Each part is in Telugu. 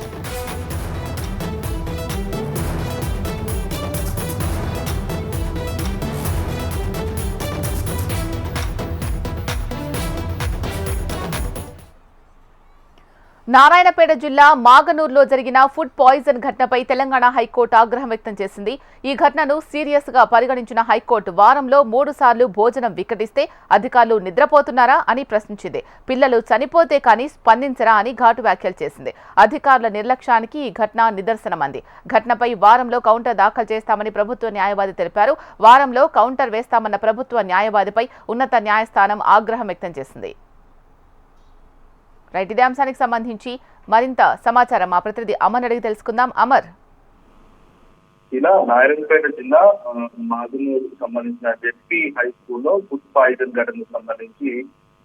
Música నారాయణపేట జిల్లా మాగనూరులో జరిగిన ఫుడ్ పాయిజన్ ఘటనపై తెలంగాణ హైకోర్టు ఆగ్రహం వ్యక్తం చేసింది. ఈ ఘటనను సీరియస్గా పరిగణించిన హైకోర్టు వారంలో మూడు సార్లు భోజనం వికటిస్తే అధికారులు నిద్రపోతున్నారా అని ప్రశ్నించింది. పిల్లలు చనిపోతే కానీ స్పందించరా అని ఘాటు వ్యాఖ్యలు చేసింది. అధికారుల నిర్లక్ష్యానికి ఈ ఘటన నిదర్శనమంది. ఘటనపై వారంలో కౌంటర్ దాఖలు చేస్తామని ప్రభుత్వ న్యాయవాది తెలిపారు. వారంలో కౌంటర్ వేస్తామన్న ప్రభుత్వ న్యాయవాదిపై ఉన్నత న్యాయస్థానం ఆగ్రహం వ్యక్తం చేసింది. రైట్ ఇదే అంశానికి సంబంధించి మరింత సమాచారం మా ప్రతినిధి అమర్ అడిగి తెలుసుకుందాం. అమర్. ఇలా నారాయణపేట జిల్లా ఆ, మాగునూరుకు సంబంధించిన జెడ్పీ హై స్కూల్లో ఫుడ్ పాయిజన్ ఘటనకు సంబంధించి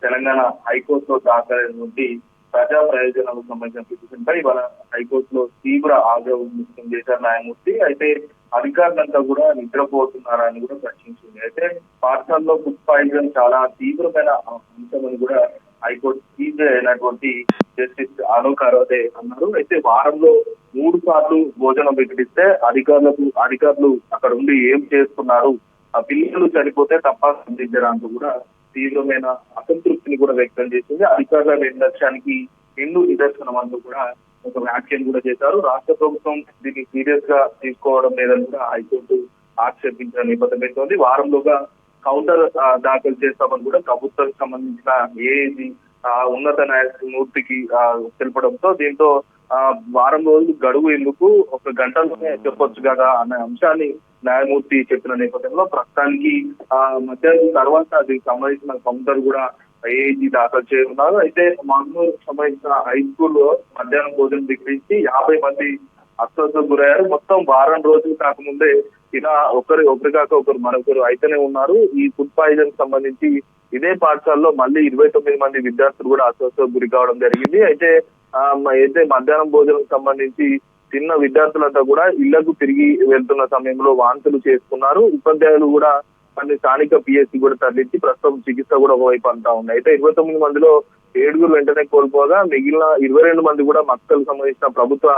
తెలంగాణ హైకోర్టులో దాఖలైనటువంటి ప్రజా ప్రయోజనాలకు సంబంధించిన పిటిషన్ పై ఇవాళ హైకోర్టులో తీవ్ర ఆగ్రహం వ్యక్తం చేశారు న్యాయమూర్తి. అయితే అధికారులంతా కూడా నిద్రపోతున్నారా అని కూడా ప్రశ్నించింది. అయితే పాఠశాలలో ఫుడ్ పాయిజన్ చాలా తీవ్రమైన అంశమని కూడా హైకోర్టు సీజే అయినటువంటి జస్టిస్ ఆలోక్ అరోదే అన్నారు. అయితే వారంలో మూడు సార్లు భోజనం వికటిస్తే అధికారులకు అధికారులు అక్కడ ఉండి ఏం చేస్తున్నారు? ఆ పిల్లలు చనిపోతే తప్ప స్పందించడానికి కూడా తీవ్రమైన అసంతృప్తిని కూడా వ్యక్తం చేసింది. అధికారుల నిర్లక్ష్యానికి ఎన్నో నిదర్శనం అంటూ కూడా ఒక వ్యాఖ్యను కూడా చేశారు. రాష్ట్ర ప్రభుత్వం దీన్ని సీరియస్గా తీసుకోవడం లేదని కూడా హైకోర్టు ఆక్షేపించిన నేపథ్యం ఏంటోంది వారంలోగా కౌంటర్ దాఖలు చేస్తామని కూడా ప్రభుత్వం సంబంధించిన ఏది ఉన్నత న్యాయమూర్తికి తెలపడంతో దీంతో ఆ, వారం రోజులు గడువు ఎందుకు ఒక గంటలోనే చెప్పొచ్చు కదా అనే అంశాన్ని న్యాయమూర్తి చెప్పిన నేపథ్యంలో ప్రస్తుతానికి ఆ మధ్యాహ్నం తర్వాత దీనికి సంబంధించిన కౌంటర్ కూడా ఏజీ దాఖలు చేయనున్నారు. అయితే మంగళూరు సంబంధించిన హై స్కూల్లో మధ్యాహ్నం భోజనం దిగించి యాభై మంది అస్వస్థ గురయ్యారు. మొత్తం వారం రోజులు కాకముందే ఇలా ఒకరి ఒకరి కాక ఒకరు మరొకరు అయితేనే ఉన్నారు. ఈ ఫుడ్ పాయిజన్ సంబంధించి ఇదే పాఠశాలలో మళ్ళీ ఇరవై తొమ్మిది మంది విద్యార్థులు కూడా అస్వస్థకు గురి కావడం జరిగింది. అయితే అయితే మధ్యాహ్నం భోజనం సంబంధించి చిన్న విద్యార్థులంతా కూడా ఇళ్ళకు తిరిగి వెళ్తున్న సమయంలో వాంతులు చేసుకున్నారు. ఉపాధ్యాయులు కూడా కొన్ని స్థానిక పిఎస్సి కూడా తరలించి ప్రస్తుతం చికిత్స కూడా ఒకవైపు అంతా ఉంది. అయితే ఇరవై తొమ్మిది మందిలో ఏడుగురు వెంటనే కోల్పోగా మిగిలిన ఇరవై రెండు మంది కూడా మక్కలకు సంబంధించిన ప్రభుత్వ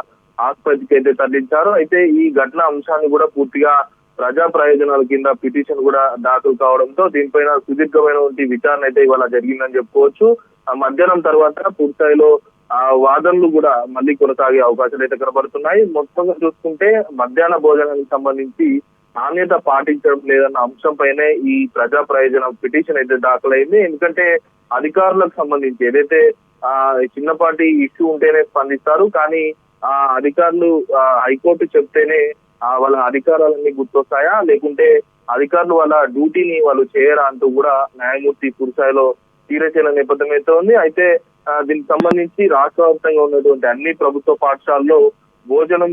ఆసుపత్రికి అయితే తరలించారు. అయితే ఈ ఘటన అంశాన్ని కూడా పూర్తిగా ప్రజా ప్రయోజనాల కింద పిటిషన్ కూడా దాఖలు కావడంతో దీనిపైన సుదీర్ఘమైనటువంటి విచారణ అయితే ఇవాళ జరిగిందని చెప్పుకోవచ్చు. ఆ మధ్యాహ్నం తర్వాత పూర్తిస్థాయిలో ఆ వాదనలు కూడా మళ్ళీ కొనసాగే అవకాశాలు అయితే కనబడుతున్నాయి. మొత్తంగా చూసుకుంటే మధ్యాహ్న భోజనానికి సంబంధించి నాణ్యత పాటించడం లేదన్న అంశంపైనే ఈ ప్రజా ప్రయోజన పిటిషన్ అయితే దాఖలైంది. ఎందుకంటే అధికారులకు సంబంధించి ఏదైతే ఆ చిన్నపాటి ఇష్యూ ఉంటేనే స్పందిస్తారు. కానీ ఆ అధికారులు హైకోర్టు చెప్తేనే వాళ్ళ అధికారాలన్నీ గుర్తొస్తాయా? లేకుంటే అధికారులు వాళ్ళ డ్యూటీని వాళ్ళు చేయరా అంటూ కూడా న్యాయమూర్తి పురుసాయిలో తీరచేల నేపథ్యం అయితే ఉంది. అయితే దీనికి సంబంధించి రాష్ట్ర వ్యాప్తంగా ఉన్నటువంటి అన్ని ప్రభుత్వ పాఠశాలలో భోజనం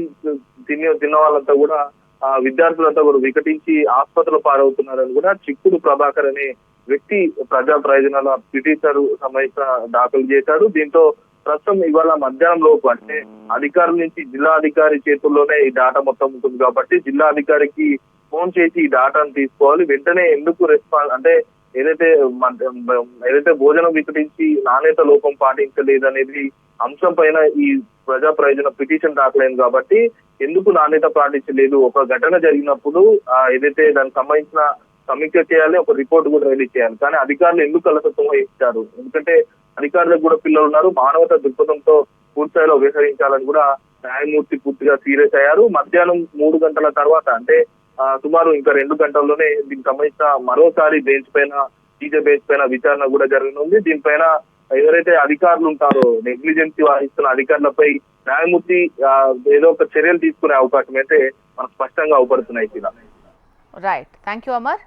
తినే తిన్న వాళ్ళంతా కూడా ఆ విద్యార్థులంతా కూడా వికటించి ఆసుపత్రిలో పారవుతున్నారని కూడా చిక్కుడు ప్రభాకర్ అనే వ్యక్తి ప్రజా ప్రయోజనాల పిటిషన్ సంబంధించిన దాఖలు చేశాడు దీంతో ప్రస్తుతం ఇవాళ మధ్యాహ్నం లోపు అంటే అధికారుల నుంచి జిల్లా అధికారి చేతుల్లోనే ఈ డాటా మొత్తం ఉంటుంది కాబట్టి జిల్లా అధికారికి ఫోన్ చేసి ఈ డాటాను తీసుకోవాలి. వెంటనే ఎందుకు రెస్పాన్స్ అంటే ఏదైతే ఏదైతే భోజనం వికటించి నాణ్యత లోపం పాటించలేదు అనేది అంశం పైన ఈ ప్రజా ప్రయోజన పిటిషన్ దాఖలైంది కాబట్టి ఎందుకు నాణ్యత పాటించలేదు? ఒక ఘటన జరిగినప్పుడు ఆ ఏదైతే దానికి సంబంధించిన సమీక్ష చేయాలి ఒక రిపోర్ట్ కూడా రిలీజ్ చేయాలి. కానీ అధికారులు ఎందుకు అలసత్వం వహించారు? ఎందుకంటే అధికారులకు కూడా పిల్లలు ఉన్నారు. మానవత దృక్పథంతో పూర్తిస్థాయిలో వ్యవహరించాలని కూడా న్యాయమూర్తి పూర్తిగా సీరియస్ అయ్యారు. మధ్యాహ్నం మూడు గంటల తర్వాత అంటే సుమారు ఇంకా రెండు గంటల్లోనే దీనికి సంబంధించిన మరోసారి బెంచ్ పైన టీజే బెంచ్ పైన విచారణ కూడా జరగనుంది దీనిపైన ఎవరైతే అధికారులు ఉంటారో నెగ్లిజెన్సీ వహిస్తున్న అధికారులపై న్యాయమూర్తి ఏదో ఒక చర్యలు తీసుకునే అవకాశం అయితే మనకు స్పష్టంగా అవుపడుతున్నాయి. ఇలా రైట్ థ్యాంక్ యూ అమర్